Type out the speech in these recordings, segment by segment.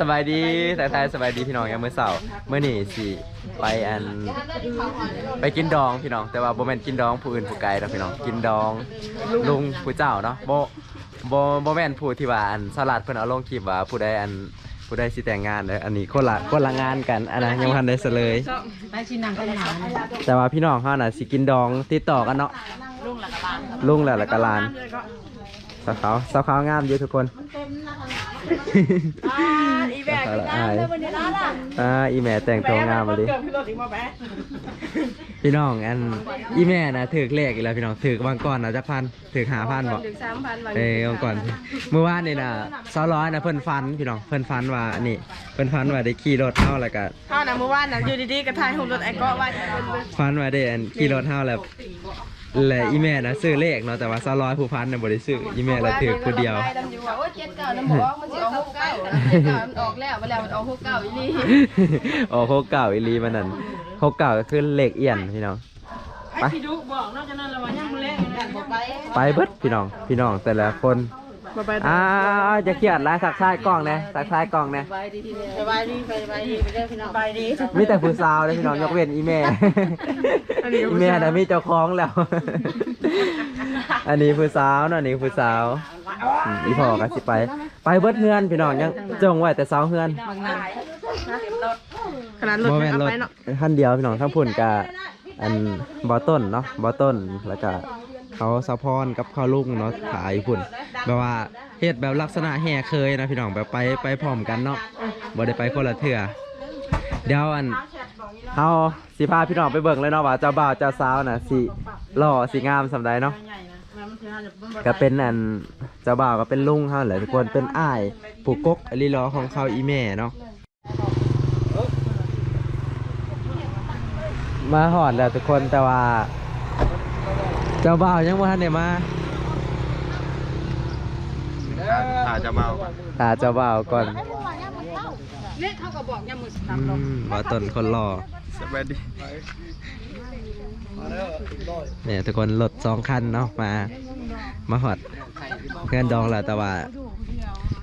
สบายดีสายทายสบายดีพี่น้องยังมื้อเสาร์มื้อนี้สิไปอัน ไปกินดองพี่น้อง แต่ว่าบ่แม่นกินดองผู้อื่นผู้ไกลดอกพี่น้องกินดองลุงผู้เจ้าเนาะบ่บ่บ่แม่นผู้ที่ว่าอันสลัดเพิ่นเอาลงคลิปว่าผู้ใดอันผู้ใดสิแต่งงานเด้ออันนี้คนละคนละงานกันอันนั้นยังบ่ทันได้เสลยไปชินังกันหาแต่ว่าพี่น้องเฮาน่ะสิกินดองติดต่อกันเนาะลุงหลักลานลุงแล้วแล้วก็หลานสาวขาวสาวขาวงามอยู่ทุกคน อีแบกน้ำเลยวันนี้ร้านอะอ่าอีแม่แต่งตัวงามมาดิเกือบพี่รถอีกมาแบะพี่น้องอันอีแม่นะถือเลขอีกแล้วพี่น้องถือวางก่อนนะจักพันถือหาพันบอกถึงสามพันวันเออวางก่อนเมื่อวานนี่นะซอร้อยนะเพิ่นฟันพี่น้องเพิ่นฟันว่านี่เพิ่นฟันว่าได้ขี่รถเท่าแล้วก็เท่านั้นเมื่อวานนะอยู่ดีๆกระทายหุ่นรถไอ้เกาะว่าฟันว่าได้อันขี่รถเท่าแล้ว และอีแม่นะซื้อเลขเนาะแต่ว่าซอร้อยผู้พันน่ะบ่ได้ซื้ออีแม่ละถือผู้เดียวดำอยู่ว่าโอ้ยเจ็ดเก้าน้ำบอกมันสิออกหกเก้าเจ็ดเก้ามันออกแล้วมาแล้วมันออกหกเก้าอีนี่โอ้โคเก่าอีหลีมันนั่นโคเก่าก็คือเลขเอียนพี่น้องไปพี่ดุบอกนอกจากนั้นเราว่ายังมือเล่นกันบอกไปไปเบิดพี่น้องพี่น้องแต่ละคน บอกไปอ่าจะเครียดแล้วสักท้ายกล้องนะสักท้ายกล้องนะไปดีทีเดียวสบายดีสบายดีไปเด้อพี่น้องสบายดีมีแต่ผู้สาวเลยพี่น้องยกเว้นอีแม่อันนี้ก็อีผู้สาวแม่นะมีเจ้าของแล้ว อันนี้ผู้สาวเนาะอันนี้ผู้สาวอืมอีพ่อก็สิไป ไปเบิดเฮือนพี่น้องยังจงไว้แต่เสาเฮือนขนาดรถบ่ยัแม่งนเอารถไปเนาะคันเดียวพี่น้องทั้งพุ่นกับอันบอต้นเนาะบอต้นแล้วก็ เขาสะพอนกับข้าวลุงเนาะขายพุ่นแบบว่าเฮ็ดแบบลักษณะแห่เคยนะพี่น้องแบบไปไปพร้อมกันเนาะบ่ได้ไปคนละเทื่อเดี๋ยวอันเฮาสิพาพี่น้องไปเบิ่งเลยเนาะว่าเจ้าบ่าวเจ้าสาวน่ะสิหล่อสิงามสำใดเนาะก็เป็นอันเจ้าบ่าวก็เป็นลุงเขาแหละทุกคนเป็นอ้ายผูกกกอลีล้อของเขาอีแม่เนาะมาหอดแล้วทุกคนแต่ว่า เจ้าบ่าวยังไม่ทันได้มาอาจจะเบาตาเจ้าบ่าวก่อนเล็กเขาก็บอกยามมืออืมบ่าวต้นคนหล่อสบายดีเนี่ยทุกคนรถสองคันเนาะมา มาหอดเพื่อนดองแล้วแต่ว่า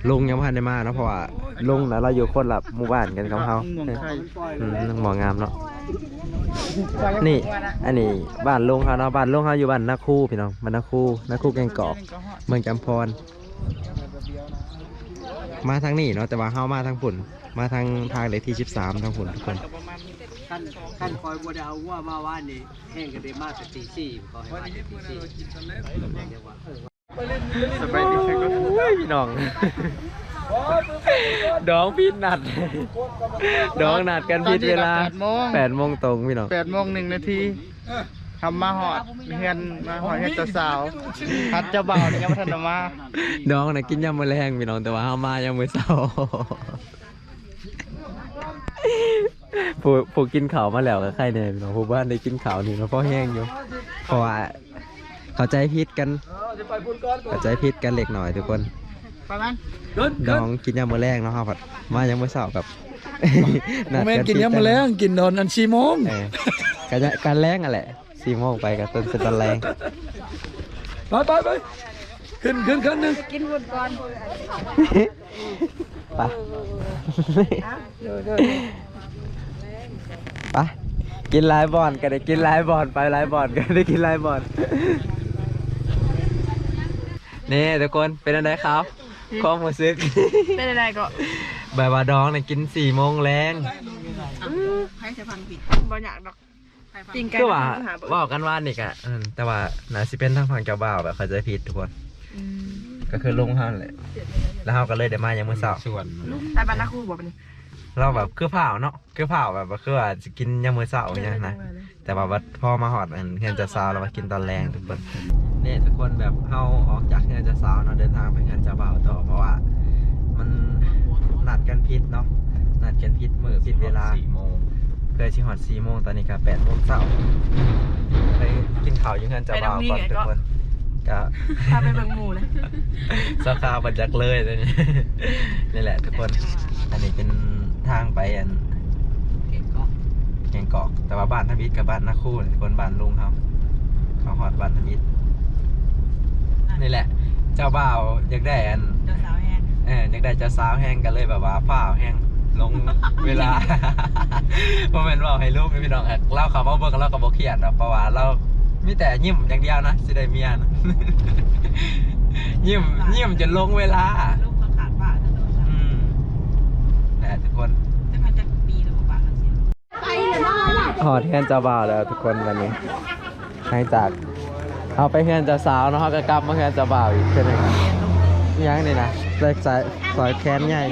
ลุงยังไม่ทันได้มาเนาะเพราะว่าลุงนะเราอยู่คนละหมู่บ้านกันกับเขาม่วงไข่อืมน้องหมองามเนาะ นี่ อันนี้บ้านลุงเขาเนาะบ้านลุงเขาอยู่บ้านนาคูพี่น้องบ้านนาคูนาคูแกงกอกเมืองจำพร มาทางนี้เนาะแต่ว่าเข้ามาทางฝุ่นมาทางทางเลขที่ 13 ทางฝุ่นทุกคนขั้นขั้นคอยบัวดาวว่ามาว่านนี่แห้งกันได้มากแต่ตีสี่ก็ให้มาแต่ตีสี่เรียกว่าสบายดีใช่ก็โอ้ยพี่น้อง ดองพี่นัด ดองนัดกันผิดเวลาแปดโมง แปดโมงตรงพี่น้องแปดโมงหนึ่งนาทีทำมาหอดเฮือนมาหอดเฮือนเจ้าสาวพัดเจ้าบ่าวนี่ยังไม่ทันได้มาดองนะกินยำมะแรงพี่น้องแต่ว่าเฮามายังมื้อเช้าผู้ผู้กินข้าวมาแล้วก็ใครเนี่ยพี่น้องผู้บ้านได้กินข้าวนี่เนาะเพราะแห้งอยู่เพราะว่าเข้าใจผิดกัน เข้าใจผิดกันเล็กหน่อยทุกคน ประมาณดองกินยำมะแรงเนาะครับมายังมื้อเช้าแบบนัดแม่นกินยังมาแล้วกินนอนอันชีโมงเออกันจะกันแรงอะแหละสี่โมงไปกับต้นเป็นตอนแรงไปไปไปขึ้นขึ้นขึ้นหนึ่งกินวุ้นก่อนไปไปกินหลายบอนก็ได้กินหลายบอนไปหลายบอนก็ได้กินหลายบอนนี่ทุกคนเป็นอะไรครับ ความรู้สึกเป็นอะไรก็แบบว่าดองเนี่ยกินสี่โมงแรงให้จะพังผิดบ่อยากดอกจริงไกลก็ว่าหาบ่ว่ากันว่านี่กะอืมแต่ว่าน่าสิเป็นทางฝั่งเจ้าบ่าวแบบเข้าใจผิดทุกคนก็คือลุงเขานั่นแหละแล้วเขาก็เลยได้มายังมื้อเช้าส่วนไปบ้านนักคู่บอกไปนี่ เราแบบคือเผาเนาะคือเผาแบบว่าคือว่าจะกินยามมื้อเช้าอย่างนี้นะแต่ว่าวัดพ่อมาหอดอันเฮือนจะซาวแล้วมากินตอนแรงทุกคนนี่ทุกคนแบบเฮาออกจากเฮือนจะซาวเนาะเดินทางไปเฮือนจะบ่าวต่อเพราะว่า มันนัดกันผิดเนาะนัดกันผิดมื้อผิดเวลาสี่โมงเคยชิหอด4โมงตอนนี้ก็8โมงเช้าไปกินข้าวอยู่เฮือนจะบ่าวก่อนทุกคนก็พาไปเบิ่งหมู่นะสาขาบันจักเลยตัวนี้นี่แหละทุกคน อันนี้เป็น ทางไปอันเก่งก็แกงกอก แต่ว่าบ้านทมิตรกับบ้านนาคูนี่ทุกคนบ้านลุงเขาเขาหอดบ้านทมิตรนี่แหละ เจ้าบ่าวอยากได้อัน เจ้าสาวแฮงอเอออยากได้เจ้าสาวแห้งกันเลยแบบว่าฝ้าวแห้งลงเวลา เพราะแมันว่าให้ลูกพี่น้องอะเล่าคำว่าเบิ่งเราก็บ่เครียดหรอกเพราะว่าเรามีแต่ยิ้มอย่างเดียวนะสิได้เมียนะ ยิ้มยิ้มจนลงเวลาลูกเขาขาดบ้านถนน อืมแต่ทุกคน จะมาจากปีแล้วบ้านเราเสีย หอดเฮือนเจ้าบ่าวแล้วทุกคนวันนี้หลังจากเอาไปเฮือนเจ้าสาวเนาะเขาก็กลับมาเฮือนเจ้าบ่าวอีกเช่นนึงยังนี่นะเล็กสายสายแขนใหญ่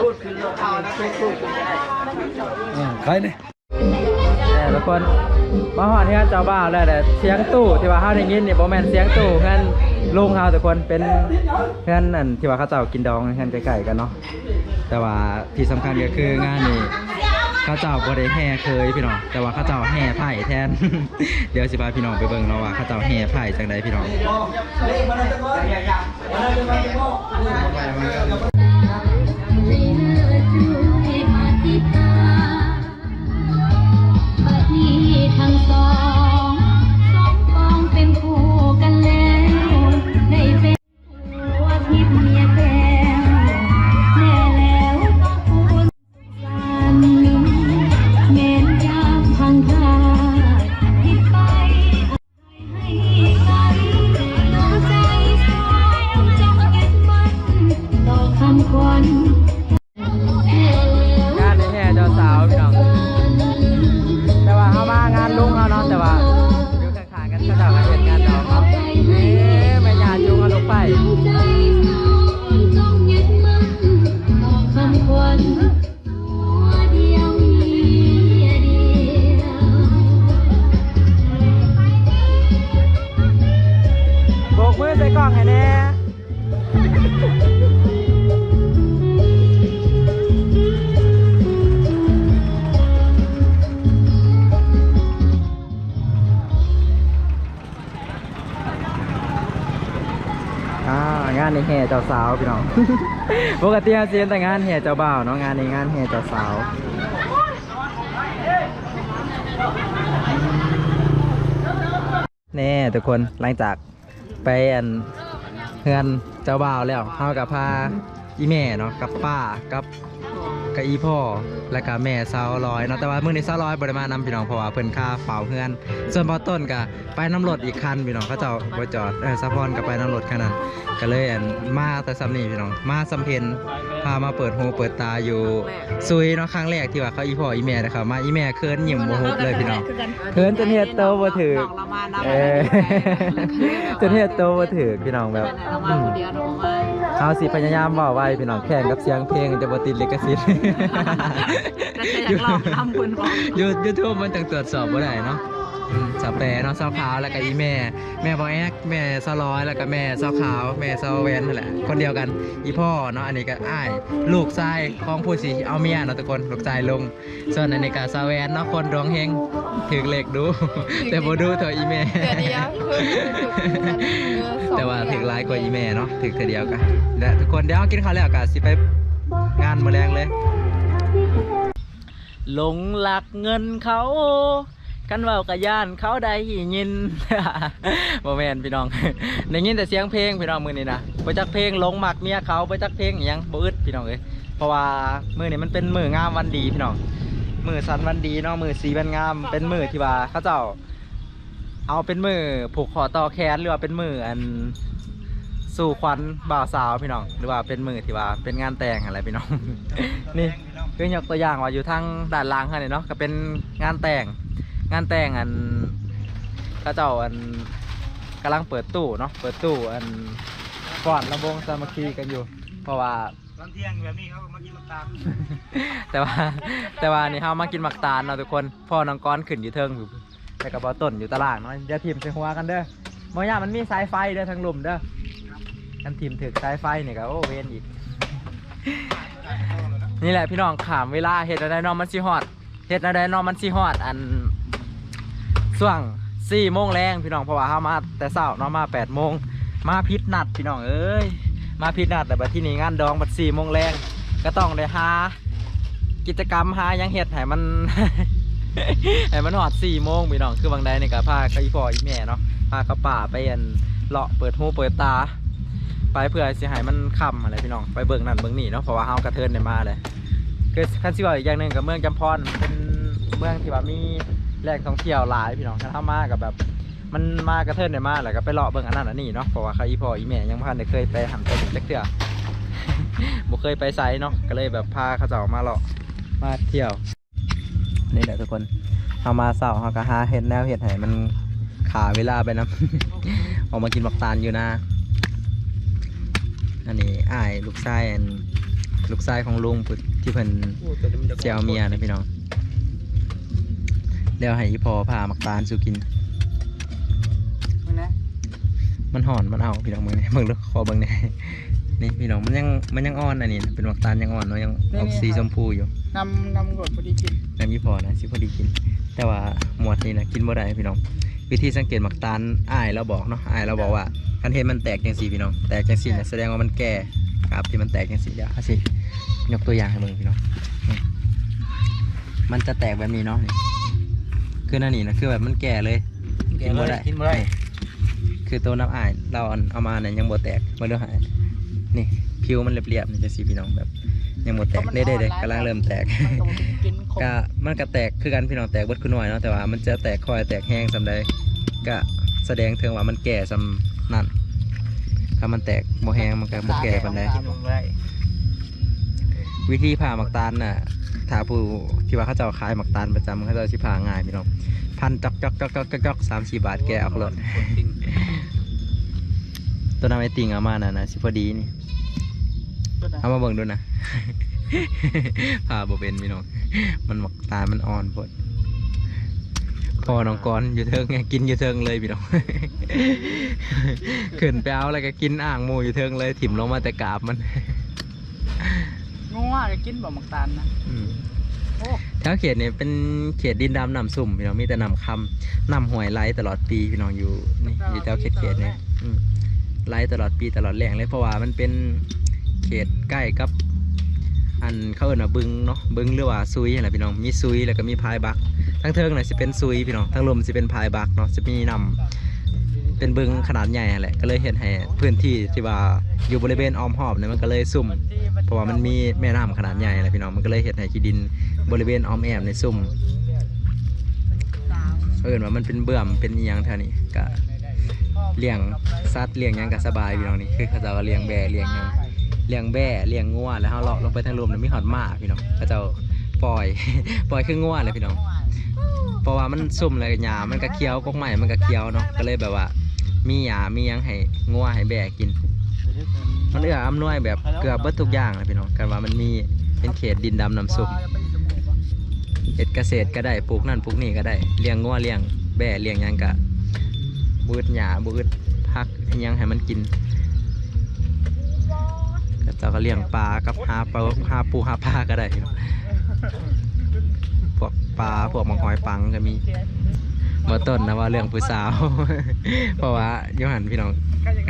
พูดคือ่าใครเนี่ย แต่ทุกคนมาหอดเฮือนเจ้าบ่าวแล้วแต่เสียงตู้ที่ว่าเฮาได้ยินนี่บ่แม่นเสียงตู้เฮือนลุงเฮาทุกคนเป็นเฮือนอันที่ว่าเขาเจ้ากินดองเฮือนใกล้ๆกันเนาะแต่ว่าที่สำคัญก็คืองานนี่เขาเจ้าบ่ได้แห่เคยพี่น้องแต่ว่าเขาเจ้าแห่ไผ่แทน เดี๋ยวสิพาพี่น้องไปเบิ่งเนาะว่าเขาเจ้าแห่ไผ่จังไดพี่น้องทั้ง ปกติเราเซียนแต่งานแห่เจ้าบ่าวเนาะงานในงานแห่เจ้าสาวแน่ทุกคนหลังจากไปอันเฮือนเจ้าบ่าวแล้วเฮากับพาอีแม่เนาะกับป้ากับ กับอีพ่อแล้วก็แม่สาวร้อยเนาะแต่ว่ามื้อนี้สาวร้อยบ่ได้มานำพี่น้องเพราะว่าเพิ่นค่าเฝ้าเฮือน ส่วนบ่ต้นก็ไปน้ำรถอีกคันพี่น้องเขาเจ้าบ่จอดเออสะพรก็ไปน้ำรถคันนั้นก็เลยอันมาแต่ซ้ำนี้พี่น้องมาสำเพ็ญพามาเปิดหูเปิดตาอยู่ซุยเนาะครั้งแรกที่ว่าเขาอีพ่ออีแม่นะครับมาอีแม่เคินยิ้มบ่ฮุบเลยพี่น้องเขินจนเฮ็ดโตบ่ถือน้องเรามานำเออจนเฮ็ดโตบ่ถือพี่น้องแบบเรามาคนเดียวเรามาเอาสิพยายามเว้าไว้พี่น้องแข่งกับเสียงเพลงจะบ่ติดลิขสิทธิ์แต่จะอยากลองทำบุญบอกยูยูทูบมันต้องตรวจสอบบ่ได้เนาะอืมสาวแปรเนาะสาวขาวแล้วก็อีแม่ แม่บอแอกแม่สาวร้อยแล้วก็แม่สาวขาว แม่สาวแวนนั่นแหละคนเดียวกันอีพ่อเนาะอันนี้ก็อ้ายลูกชายของผู้สิเอาเมียเนาะทุกคนลูกชายลง ส่วนอันนี้ก็สาวแวนเนาะคนดวงเฮงถึกเลขดู แต่บ่ดูเท่าอีแม่เกิดเดียวคือแต่ว่าถึงร้ายกว่าอีแม่เนาะถึงเธอเดียวกันและทุกคนเดี๋ยวกินข้าวแล้วกันสิไปงานมาแรงเลย หลงหลักเงินเขากันเว่ากระย่านเขาได้ยินโมแมนพี่น้องได้ยินแต่เสียงเพลงพี่น้องมือนี้นะไปจักเพลงหลงหมักเมียเขาไปจักเพลงอหยังบ่อึดพี่น้องเอ้ยเพราะว่ามือนี้มันเป็นมืองามวันดีพี่น้องมือสันวันดีเนาะมือสีวันงามเป็นมือที่ว่าเขาเจ้า เอาเป็นมือผูกคอต่อแขนหรือว่าเป็นมืออันสู่ขวัญบ่าวสาวพี่น้องหรือว่าเป็นมือที่ว่าเป็นงานแต่งอะไรพี่น้องนี่ คือยกตัวอย่างว่าอยู่ทางด้านล่างค่ะนี่เนาะก็เป็นงานแต่งงานแต่งอันเขาเจ้าอันกำลังเปิดตู้เนาะเปิดตู้อันก่อนลำวงสามัคคีกันอยู่ เพราะว่าตอนเที่ยงแบบนี้เขาก็มากินมักตามแต่ว่าแต่ว่านี่เฮามากินหมักตาลเนาะทุกคนพ่อน้องก้อนขึ้นอยู่เทิงอยู่แต่กับบอต้นอยู่ตลาดเนาะอย่าทีมใส่หัวกันเด้อมอย่ามันมีสายไฟเด้อทางลุมเด้อกันทีมถึกสายไฟเนี่ยก็โอ้เวนอีก นี่แหละพี่น้องขามเวลาเฮ็ดอะไรนอมันสิฮอดเฮ็ดอะไรนอมันสิฮอดอันช่วงสี่โมงแรงพี่น้องเพราะว่าเฮามา แต่เช้าเนาะมาแปดโมงมาพิษนัดพี่น้องเอ้ยมาพิษนัดแต่บัดที่นี่งานดองบัดสี่โมงแรงก็ต้องได้หากิจกรรมหายังเฮ็ดให้มันให้มันหอดสี่โมงพี่น้องคือบางใดนี่ก็พากับอีพ่ออีแม่เนาะพากับป่าไปอันเลาะเปิดหูเปิดตา ไปเพื่อเสิให้มันคำอะไรพี่น้องไปเบิ่งนั่นเบิ่งนี่เนาะเพราะว่าเฮากระเทินได้มาเลยคือคันสิว่าอีกอย่างหนึ่งกับเมืองจำพรเป็นเมืองที่ว่ามีแหล่งท่องเที่ยวหลายพี่น้องคันเฮามากับแบบ มันมากระเทินได้มาแล้วก็ไปเลาะเบิ่งอันนั้นอันนี้เนาะเพราะว่าใครอีพ่ออีแม่ยังบ่ทันได้เคยไปหันไปถึงจักเทื่อบ่เคยไปไซเนาะก็เลยแบบพาเขาเจ้ามาเลาะมาเที่ยวนี่แหละทุกคนเอามาเศร้าเขาก็หาเห็ดแนวเห็ดให้มันขาเวลาไปนะ ออกมากินบักตาลอยู่นะ อันนี้อ้ายลูกชายอันลูกชายของลุงผู้ที่เพิ่นเจียวเมียนะพี่น้องเดี๋ยวให้อีพอพามักตาลสู่กินมึงนะมันห่อนมันเอาพี่น้องมึงเนี่ยมึงดูคอเบิ่งเนี่ยนี่พี่น้องมันยังมันยังอ่อนอันนี้นะเป็นมักตาลยังอ่อนเนาะยังออกสีชมพูอยู่นำนำกดพอดีกินน้ำยี่พอนะสิพอดีกิน แต่ว่าหมวดนี้นะกินบ่ได้พี่น้อง วิธีสังเกตหมักตาลอ้ายเราบอกเนาะอ้ายเราบอกว่าคันเห็นมันแตกจังสีพี่น้องแตกจังสีนะแสดงว่ามันแก่ครับที่มันแตกจังสีเดี๋ยวเอาสิยกตัวอย่างให้มึงพี่น้องนี่มันจะแตกแบบนี้เนาะนี่คือนั่นนี่นะคือแบบมันแก่เลยกินบ่ได้กินบ่ได้คือตัวน้ำอ้ายเราเอาเอามาเนี่ยยังบ่แตกมาดูหายนี่ผิวมันเรียบๆนี่จะสีพี่น้องแบบ ยังบ่แตกเด้ๆๆกำลังเริ่มแตกมันก็บ่กินคมก็มันก็แตกคือกันพี่น้องแตกเบิดคือหน่อยเนาะแต่ว่ามันจะแตกค่อยแตกแห้งสำใดก็แสดงถึงว่ามันแก่สำนั่นถ้ามันแตกบ่แห้งมันก็บ่แก่ปานใดกินบ่ได้วิธีผ่าหมักตาลน่ะถ้าผู้ที่ว่าเขาเจ้าขายหมักตาลประจำเขาเจ้าสิผ่าง่ายพี่น้องพันจอกจอกจอกจอกจอกจอกสามสี่บาทแกะออกรถตัวน้ำไอติงเอามาน่ะนะสิพอดีนี่ เอามาเบิ่งดูนะผ่าบ่เป็นพี่น้อง มันหมักตาลมันอ่อนพดพอน้องกรณ์อยู่เทิงไงกินอยู่เทิงเลยพี่น้องขึ้นไปเอาแล้วก็กินอ่างหมูอยู่เทิงเลยถิ่มลงมาแต่กาบมันงัวก็กินบ่หมักตาลนะอืมโอ้แถวเขตเนี่ยเป็นเขตดินดำน้ำสุ่มพี่น้องมีแต่น้ำคำน้ำห้วยไหลตลอดปีพี่น้องอยู่นี่อยู่แถวเขตเขตเนี่ยอืมไหลตลอดปีตลอดแหล่งเลยเพราะว่ามันเป็น เขตใกล้กับ อันเขาเอิ้นว่าบึงเนาะบึงหรือว่าซุยอะไรพี่น้องมีซุยแล้วก็มีพายบักทั้งเทิงน่ะสิเป็นซุยพี่น้องทั้งลมสิเป็นพายบักเนาะจะมีน้ำเป็นบึงขนาดใหญ่แหละก็เลยเห็นให้พื้นที่ที่ว่าอยู่บริเวณอ้อมหอบเนี่ยมันก็เลยซุ่ม เพราะว่ามันมีแม่น้ำขนาดใหญ่นะพี่น้องมันก็เลยเห็นให้ขี้ดินบริเวณอ้อมแอมในซุ่มเอินว่ามันเป็นเบื่อมเป็นอียังเท่านี้ก็เลี้ยงสัตว์เลี้ยงยังก็สบายพี่น้องนี่คือเขาจะเลี้ยงแบะเลี้ยงยัง เลี้ยงแบะเลี้ยงงัวแล้วเขาเลาะลงไปทางลมแล้วมีหอดหมาพี่น้องเขาเจะปล่อย ปล่อยคืองัวเลยพี่น้อง เพราะว่ามันซุ่มเลยหญ้ามันก็เคี้ยวกกใหม่มันก็เคี้ยวเนาะก็เลยแบบว่า มีหญ้ามียังให้งัวให้แบะกิน มันเอื้ออำนวยแบบเกือบเบิดทุกอย่างเลยพี่น้องกันว่ามันมีเป็นเขตดินดำน้ำซุปเฮ็ดเกษตรก็ได้ปลูกนั่นปลูกนี่ก็ได้เลี้ยงงัวเลี้ยงแบะเลี้ยงยังกะบืดหญ้าบืดพักยังให้มันกิน เจ้าก็เลี้ยงปลากับหาปลาหาปูหาปลาก็ได้พี่น้องพวกปลาพวกมังหอยปังก็มีมาต้นนะว่าเรื่องผู้สาว เพราะว่าโยหันพี่น้อง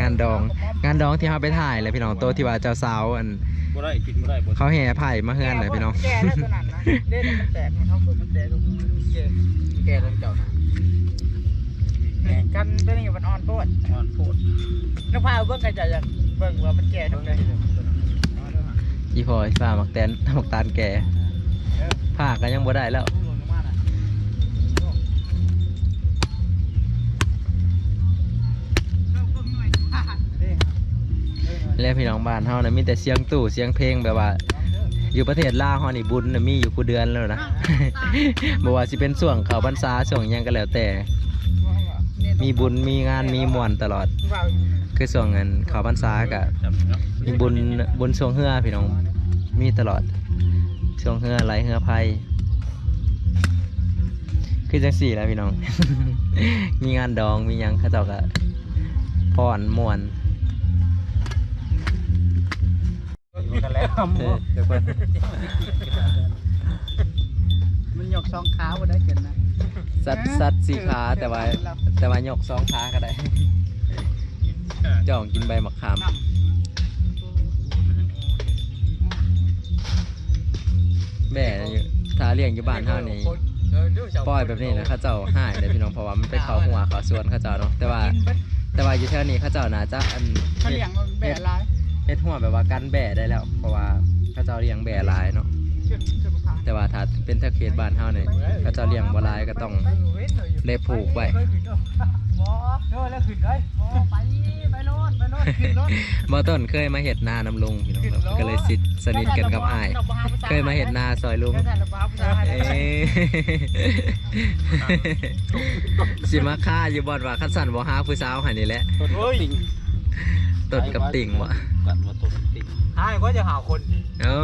งานดอง งานดองที่เขาไปถ่ายเลยพี่น้องโตะที่ว่าเจ้าสาวอันบ่ได้กินบ่ได้บ่เขาแห่ไผ่มาเฮือนเลยพี่น้องแก่แล้วตัวนั้นนะเด่นมันแตกมันเท่าตัวมันแตกตรงนี้แก่แก่แล้วเจ้านะนี่กันตัวนี้มันอ่อนโพดอ่อนโพดก็พาเบิ่งใครจะอยากเบิ่งว่ามันแก่ตรงไหน อีพอยฝ่าหมักแตนหมักตาลแก่ผ้าก็ยังบ่ได้แล้วแล้วพี่น้องบ้านเฮานะมีแต่เสียงตู้เสียงเพลงแบบว่า อยู่ประเทศลาวเฮานี่บุญน่ะมีอยู่กูเดือนแล้วนะบ่ว่าสิเป็นช่วงเข้าพรรษาช่วงยังก็แล้วแต่ มีบุญมีงานมีมวนตลอด คือช่วงนั้นเข้าพรรษาก็จำเนาะมีบุญบุญช่วงเฮือพี่น้องมีตลอดช่วงเฮือไหลเฮือไพคือจังสี่แหล้วพี่น้อง มีงานดองมีหยังเขาเจ้าก็พรม่วนกันแล้วเออเดี๋ยวก่อนมันยกสองขาบ่ได้เกินนะสัตว์สัตว์สีขาแต่ว่าแต่ว่ายกสองขาก็ได้ เจ้าของกินใบมะขามมแบ่อยู่ถ้าเลี้ยงอยู่บ้านเฮานี่ปล่อยแบบนี้นะเขาเจ้าหายเลยพี่น้องเพราะว่ามันไปเข้าหัวเข้าสวนเขาเจ้าเนาะแต่ว่ากินเบิดแต่ว่าอยู่แถวนี้เขาเจ้าน่าจะอันเขาเลี้ยงมันแบะหลายเฮ็ดหัวแบบว่ากันแบ่ได้แล้ว เพราะว่าเขาเจ้าเลี้ยงแบ่หลายเนาะเชื่อเชื่อมะพร้าวแต่ว่าถ้าเป็นถ้าเขตบ้านเฮาเนี่ยเขาเจ้าเลี้ยงบ่หลายก็ต้องได้ผูกไว้ บ่เด้อแล้วขึ้นเลยบ่ไปไปโลดไปโลดขึ้นรถบ่ต้นเคยมาเฮ็ดนาน้ำลุงพี่น้องครับก็เลยสิสนิทกันกับอ้ายเคยมาเฮ็ดนาซอยลุงเดี๋ยวถ่ายระบาผู้ชายเอ๊ะสิมาฆ่าอยู่บ่อนว่าคันสั่นบ่หาผู้สาวให้นี่แหละโอ้ยตดกับติ่งบ่กันว่าต้นติ่งหายก็จะหาคนโอ้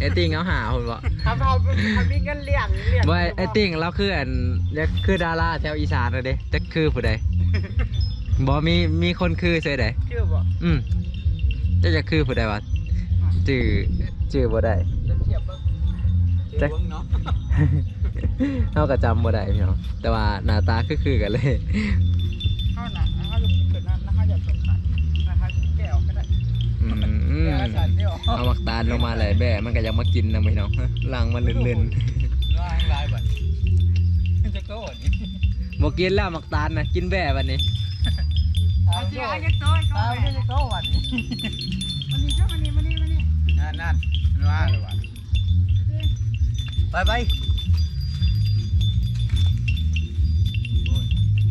ไอ้ติ่งเอาหาพุ่นบ่ทำเอาทำมีเงินเลี้ยงเลี้ยงว่าไอ้ติ่งเราคืออันเนี่ยคือดาราแถวอีสานเลยเด้จักคือผู้ใด บ่มีมีคนคือเซ่ใดชื่อบ่อืมเจะจะคือผู้ใดวะจื่อจื่อบ่ได้จะเทียบเบิ่งจักเบิ่งเนาะเฮาก็จำบ่ได้พี่น้องแต่ว่าหน้าตาคือคือกันเลย เข้าหนังเข้าจะเกิดนั้นแล้วเข้าจะสงสารนะคะแก้วก็ได้อืมแก้วสารเดียวเอามักตาลลงมาเลยแบ่มันก็ยังมากินนะพี่น้องลังมันลื่นลายลายบัดจะโก้นี่ๆบ่กินแล้วมักตาลนะกินแบ่บัดนี้ เอาสิเอาจะโก้เอาจะโก้วันมันนี้เจ้าวันนี้วันนี้วันนี้นั่นนั่นว่าเลยว่ะไปไป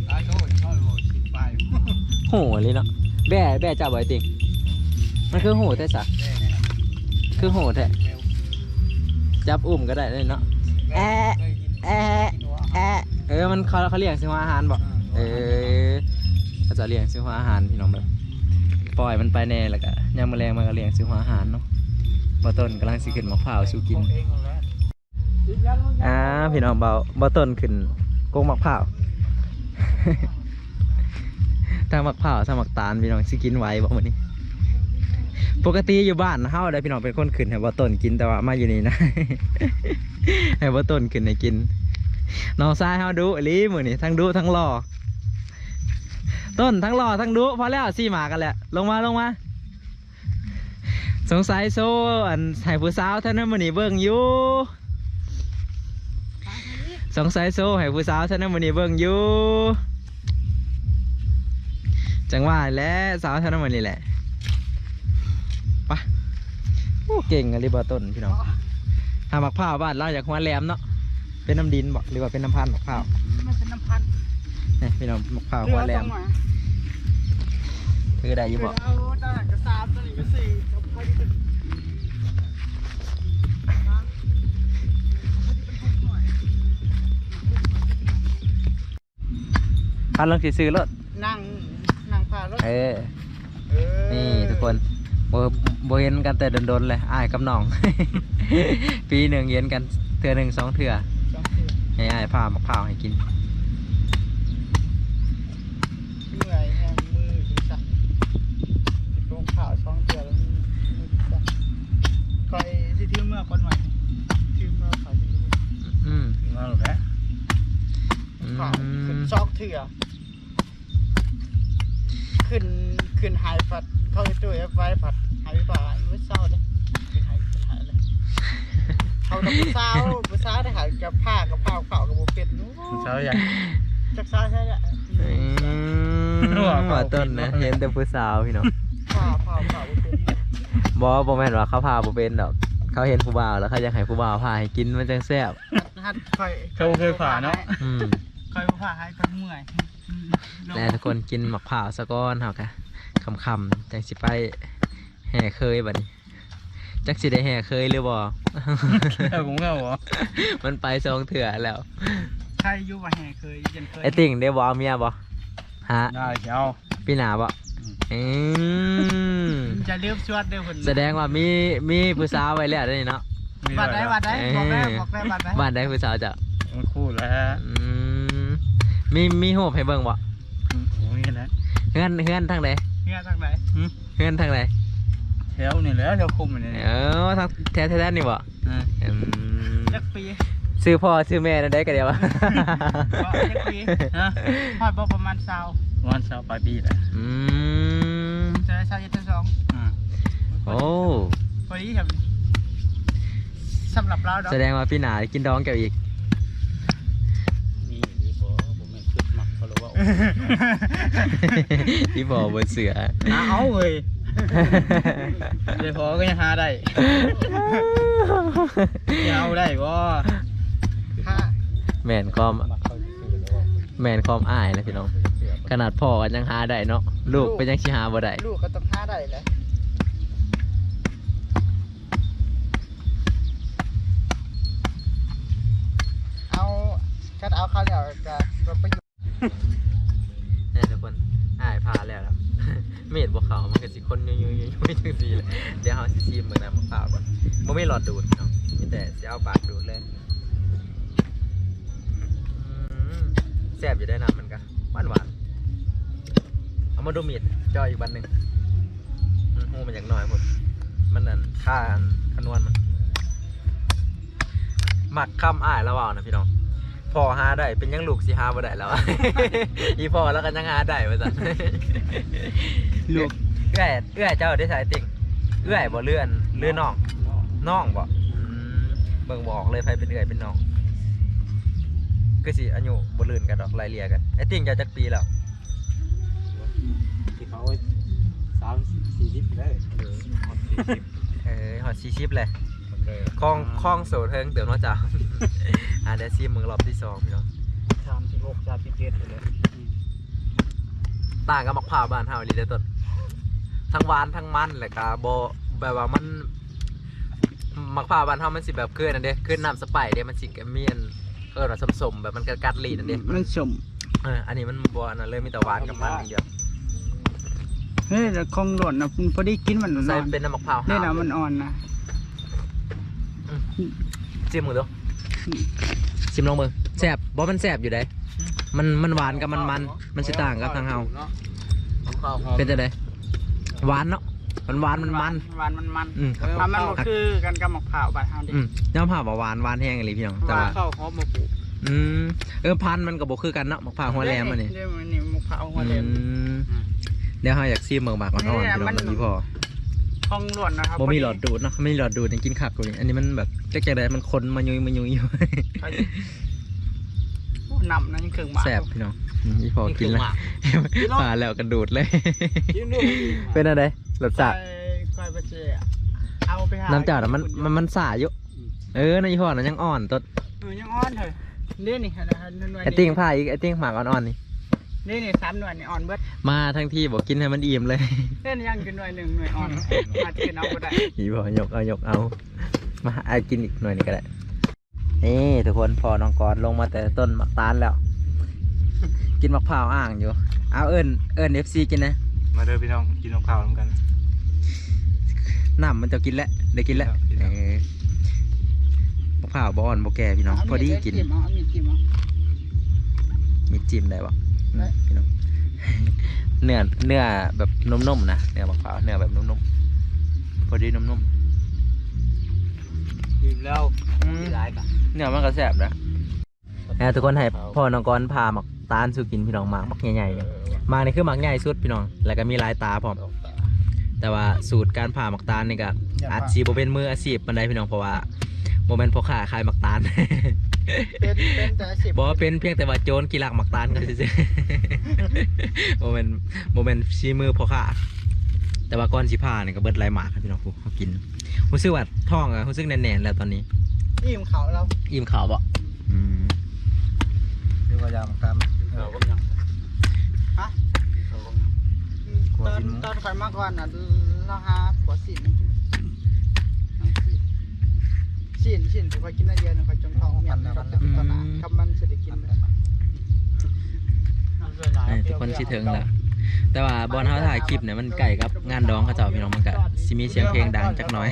ไอ้โก้ชอบโก้สิไปโหเลยเนาะแบ่แบ่จับไว้ติงมันคือโหแท้ซะคือโหแท้จับอุ้มก็ได้เลยเนาะแอะแอะแอะเออมันเขาเขาเลี้ยงสิหัวอาหารบ่เออ เขาจะเลี้ยงสิหัวอาหารพี่น้องแบบปล่อยมันไปแน่แล้วก็ยามมื้อแรงมันก็เลี้ยงสิหัวอาหารเนาะบ่ต้นกำลังสิขึ้นมะพร้าวสู่กินอ่าพี่น้องเบาบาต้นขึ้นกงมักเผาวทางมักเผาวทางมักตาลพี่น้องสิกินไว้บอกวันนี้ปกติอยู่บ้านเฮาได้พี่น้องเป็นคนขึ้นให้บาต้นกินแต่ว่ามาอยู่นี่นะให้บาต้นขึ้นให้กินน้องชายเฮาดูอีหลีมือนี่ทั้งดูทั้งรอ ต้นทั้งรอทั้งดูพอแล้วสี่หมากันแหละ ลงมาลงมา สงสัยโซอันให้ผู้สาวเท่านั้นมือนี่เบิ่งอยู่สงสัยโซ่ให้ผู้สาวเท่านั้นมันนี่เบิ่งอยู่จังว่าแล้วสาวเท่านั้นมันนี่แหละไปะโอ้เก่งอะลิบาต้นพี่น้องหามักพร้าวบ้านเราอยากหัวแหลมเนาะเป็นน้ำดินบอกหรือว่าเป็นน้ำพันธุ์มักพร้าวมันเป็นน้ำพัน นี่พี่น้องมักพร้าวหัวแหลมถือได้อยู่บอกเอาได้กระสามตัวนี้ก็สี่เอาไปที่เป็นพันลองสิซื้อรถนั่งนั่งพารถเออเออนี่ทุกคนบ่บ่เห็นกันแต่โดนๆเลยอ้ายกับน้อง ปีหนึ่งเห็นกันเทื่อหนึ่งสองเทื่อสองคือให้อ้ายพามะพร้าวให้กิน เหนื่อยแห้งมือเป็นสั่นลงข่าวช่องเดียวแล้วมือมือเป็นสั่นค อยที่ที่เมื่อคนใหม่ที่เมื่อเขาจะรู้อืมมาหรอแพ้อืข่าวขึ้นมซอกเถื่อขึ้นขึ้นหายผัดเข้าไปตู้ไฟผัดหายป่าไม่เศร้าเลยขึ้นหายขึ้นหายเลยเขาต้องเศร้าเศร้าได้หายกับผ้ากับผ้าเข่ากับโบเป็ดนู้เช้าอย่าง จักเศร้าใช่ไหมอืมว่าต้นนะเห็นแต่ผู้สาวพี่น้องผ้าผ้าเข่าโบเป็ดบอบ่แม่นว่าเขาพาบ่เป็นดอก เขาเห็นผู้บ่าวแล้วเขาอยากให้ผู้บ่าวพาให้กินมันจังแซ่บฮัดคอยเขาเคยผ่าเนาะอืมคอยผ้าให้คอยเมื่อยแล้วทุกคนกินมะพร้าวซะก่อนเฮากะคำๆจังสิไปแห่เคยบัดนี้จักสิได้แห่เคยหรือบ่เอาผมเข้าเหรอมันไปสองเถื่อแล้วใครอยู่ว่าแห่เคยยันเคยไอ้ติ่งได้บ่เอาเมียบ่ฮะได้เช้าพี่หนาบ่ จะลืมชวดเด้คนแสดงว่ามีมีผู้สาวไว้แล้วได้เนาะบัตรได้บัตรได้บอกได้บอกได้บัตรได้บ้านได้ผู้สาวจะคู่แล้วมีมีโหบให้เบิ่งบ่โอ้ยแล้เฮือนเฮือนทางใดเงี้ยทางไหนเฮือนทางใดแถวนี่แหล้วแถวคุมนี่แเออทางแถวแถวนั้นนี่บ่อืมจักปี ซื้อพ่อซื้อแม่ได้กันเดียวบ่า ว่าจักปี ฮะ ฮอดบ่ประมาณ20 วันเสาร์ปลายปีแหละอืมจะได้ใช้เย็นทั้งสองอ่โอ้พอดีครับสำหรับเราเแสดงว่าพี่หนากินดองแกวอีกนี่นี่บอผมไม่คิดมักเขาเลยว่าอีบอบนเสือหาเอาเลยเดี๋ยวพอก็ยังหาได้ยัเอาได้บ่แมนคอมแมนคอมอายนะพี่น้อง ขนาดพ่อกันยังหาได้เนาะลูกเป็นยังชิหาบ่ได้ลูกก็ต้องหาได้แหละเอาคัดเอาเขาแล้วก็เราไปอยู่เนี่ยทุกคนอายพาแล้วครับ เมดบวเขามันก็สิคนยุ่ยๆๆไม่จังซี่เลยเดี๋ยวเฮาสิซีมเบิ่งน้ำมะพร้าวก่อนบ่มีหลอดดูดเนาะมีแต่สิเอาปากดูดเลยอืมแซ่บอยู่ได้น้ำมันก็หวานหวานๆเอา มาดูมีดจ่ออีกบันหนึงอืมหูมันอย่างน้อยหมด มันนั่นค่าอันคำนวณมันหมักคำอ้ายแล้วเปล่านะพี่น้องพ่อหาได้เป็นยังลูกสิหาบ่ได้แล้ว อีพ่อแล้วก็ยังหาได้ว่าซั่นลูกเอื้อยเอื้อยเจ้าได้สายติ่งเอื้อยบ่เลื่อนเลื่อนน้องน้องบ่อืมเบิ่งบอกเลยไผเป็นเอื้อยเป็นน้องคือสิอายุบ่ลื่นกันดอกไล่เลี่ยกันไอ้ติ่งเจะจักปีแล้ว ที่เขาสามสี่สิบเลยเออฮอตสี่สิบเออฮอด40เลยคนเลยคล้องคล้องโสเทิงเติมเนาะจ้าอ่าเดี๋ยวซิมมึงรอบที่สองพี่น้องสามสิบหกสามสิบเจ็ดเลยต่างกับมะพร้าวบ้านเฮาอีหลีเด้อต้นทั้งหวานทั้งมันแหละก็บ่แบบว่ามันมะพร้าวบ้านเฮามันสิแบบคือนั่นเด้คือน้ำสไปร์เด้มันสิมีอันเออว่าสมๆแบบมันกัดกัดลิ้นนั่นเด้มันสม เอออันนี้มันบ่อันนั้นเลยมีแต่หวานกับมันอย่างเดียว เฮ้ยแต่คงหล่นนะคุณพอดีกินมันนใส่อนเป็นน้ำมะพร้าวนี่ห้าวนะมันอ่อนนะชิมมึงดูชิมลองมึงแซ่บบ่มันแซ่บอยู่เด้มันมันหวานกับมันมันมันสิต่างกับทางเฮาเป็นจังไดหวานเนาะมันหวานมันมันหวานมันมันอืมทำมันบ่คือกันกับหมกเผาวบาดเฮาดิอืมน้ำมะพร้าวบ่หวานหวานแห้งอีหลีพี่น้องแต่ว่าว่าเข้าหอมมาปลูกอืมเออพันธุ์มันก็บ่คือกันเนาะมะพร้าวหัวแหลมอันนี้เดี๋ยวมันนี่หมกเผาวหัวแหลม อืมเดี๋ยวเฮาอยากซีมเมืองบากก่อนเนาะเนี่ยพี่น้องมันมันมีพอคงหล่นนะครับบ่มีหลอดดูดเนาะไม่มีหลอดดูดยังกินคักกว่านี้อันนี้มันแบบจักจังไดมันคนมายุยมายุยอยู่โอ้นำนะยังเครื่องหมาแซ่บพี่น้องอืมอีพอกินแล้วมาแล้วกระดูดเลยกินดูเป็นอะไรรสชาติควายบะเจอะเอาไปหาน้ำจ่าน่ะมันมันมันสาอยู่เออในยี่ห้อนั้นยังอ่อนต้นเออยังอ่อนเลยนี่นี่นะหน่วยไอติ้งผ้าอีกไอติ้งหมากอ่อนๆนี่ นี่นี่สามหน่วยนี่อ่อนเบิดมาทั้งที่บอกกินให้มันอิ่มเลยเล่นยังกินหน่วยหนึ่งหน่วยอ่อนมากินเอาก็ได้อีพอยกเอายกเอา มาเอากินอีกหน่อยหนึงก็ได้ นี่ทุกคนพอน้องกอนลงมาแต่ต้นมะตาลแล้ว กินมะพร้าวอ่างอยู่ เอาเอิญเอิญเอฟซีกินนะ มาเด้อพี่น้องกินมะพร้าวเหมือนกันน้ำมันจะกินแล้วได้กินแล้วกินแล้วเออมะพร้าวบอ่อนบ่แก่พี่น้องพอดีกินเอามีดจิ้มเอามีจิ้มได้ปะ ได้พี่น้องเนื้อเนื้อแบบนุ่มๆนะเนื้อมะพร้าวเนื้อแบบนุ่มๆพอดีนุ่มกินแล้วๆอืมหลายกะเนื้อมันก็แซ่บนะแอบทุกคนให้พ่อน้องกรพาหมักตาลสู่กินพี่น้องหมากมักใหญ่ๆเนี่ยหมากนี่คือหมักใหญ่สุดพี่น้อง แล้วก็มีหลายตาพร้อมแต่ว่าสูตรการผ่าหมักตาลนี่ก็อาจสิบ่เป็นมืออาชีพปานใดพี่น้องเพราะว่าโมเมนต์พ่อค้าขายหมักตาล เป็นเป็นแต่สิบบอกว่าเป็นเพียงแต่ว่าโจรกีรักหมักตาลก็ซื่อๆโมเมนต์โมเมนต์ชีมือพ่อค้าแต่ว่าก่อนสิผ่านี่ก็เบิดหลายหมากครับพี่น้องผู้เขากินรู้สึกว่าท้องอะรู้สึกแน่นๆแล้วตอนนี้ อิ่มเขาเราอิ่มข่าวบ่อืมเรียกว่ายามตามเราก็ยังฮะเราก็ยังกลัวตอนกินตอนข่อยมาก่อนน่ะเราหาขวดสีนกินเอา สีนสีนที่ข่อยกินได้เยอะนะข่อยจนท้องเมียนนะครับตอนนั้นคำมันสิได้กินเลยเอ้ยทุกคนสิถึงแล้วแต่ว่าบอลเขาถ่ายคลิปเนี่ยมันไก่กับงานดองเขาเจ้าพี่น้องมันก็สิมีเสียงเพลงดังจักหน่อย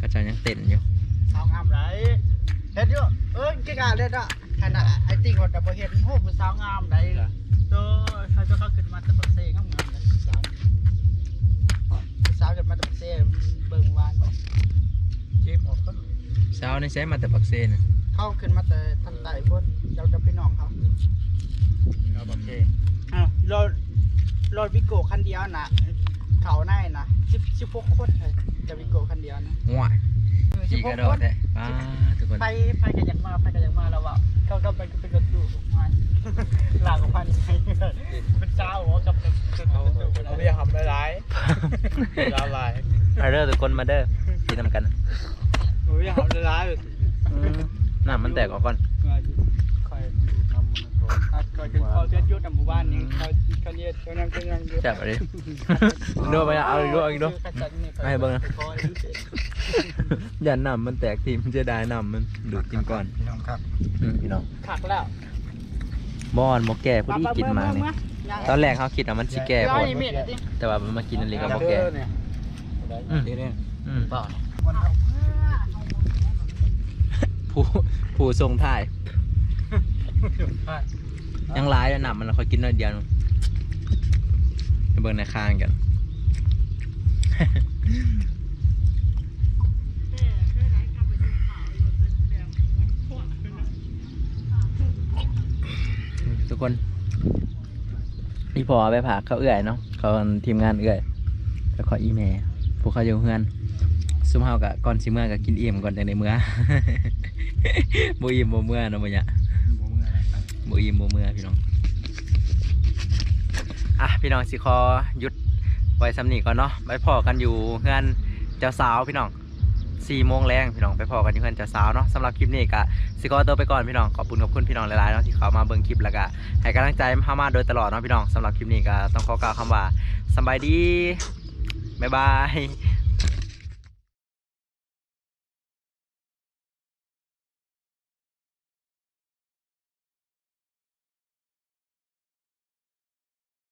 ก็จะยังเต้นอยู่สาวงามไรเฮ็ดอยู่เอ้ยกี่กาเฮ็ดอะขนาดไอ้ติ่งหดดับเบิลเฮ็ดโหผู้สาวงามไรตัวเขาจะเข้าขึ้นมาแต่ปักเซ่งามงามเลยสาวผู้สาวจะมาแต่ปักเซ่เบิ่งวานจีบออกก็เช้านี่ใช้มาแต่ปักเซนเข้าขึ้นมาแต่ทันไต่พุ่นเจ้าจะไปน้องเขาเราโอเคอ้าวรถรถวิโก้คันเดียวน่ะเขาในนะสิบสิบหกคนเลยจะมีโกคันเดียวนะ ง่วงเออ ขี่16กระโดดได้ป้าทุกคนไปไปกันยังมาไปกันยังมาแล้วว่าเขาก็ไปเป็นรถตู้ของมันหลังของมันเป็นเจ้าหัวกับเป็นเอาเอาเบียร์ทำได้หลายละลายมาเด้อทุกคนมาเด้อกินน้ำกันเอาเบียร์ทำได้หลายอืมน้ำมันแตกออกก่อนคอยดูทำมัน ก่อนคอยเป็นคอยเชื่อยุทธหมู่บ้านนี่เขาเขาเนี่ยเขานั่งเขานั่งอยู่แซ่บอะไรดูไปเอาอีกดูเอาอีกดูให้เบิ่งนะอย่าน้ำมันแตกทีมันจะได้น้ำมันดูดกินก่อนพี่น้องครับอืมพี่น้องขักแล้วบอนบอแก่ผู้ที่กินมาเนี่ยตอนแรกเขาคิดว่ามันสิแก่พอร้อยเมตรจริงแต่ว่ามันมากินอะไรก็บอแก่อืมอืมผู้ผู้ทรงท่าย ยังร้ายอะหนำมันคอยกินน้อยเดียวนึงไปเบิ่งในข้างกันทุกคนพี่พอไปผากเขาเอื่อยเนาะเขาทีมงานเอื่อย แล้วขออีเมลพวกเขาอยู่เฮือนซุ่มเฮากะก่อนสิเมื่อก็กินอิ่มก่อนจังในเมื่อบ่อิ่มบ่เมื่อเนาะบ่เนี่ย บ่อิ่มบ่เมื่อพี่น้องอะพี่น้องสิขอหยุดไว้สำนีก่อนเนาะไปพอกันอยู่เฮือนเจ้าสาวพี่น้องสี่โมงแรงพี่น้องไปพอกันอยู่เฮือนเจ้าสาวเนาะสำหรับคลิปนี้ก็สิขอตัวไปก่อนพี่น้องขอบคุณขอบคุณพี่น้องหลายๆเนาะที่เขามาเบิ่งคลิปแล้วก็ให้กำลังใจเข้ามาโดยตลอดเนาะพี่น้องสำหรับคลิปนี้ก็ต้องขอกล่าวคำว่าสบายดีบ๊ายบาย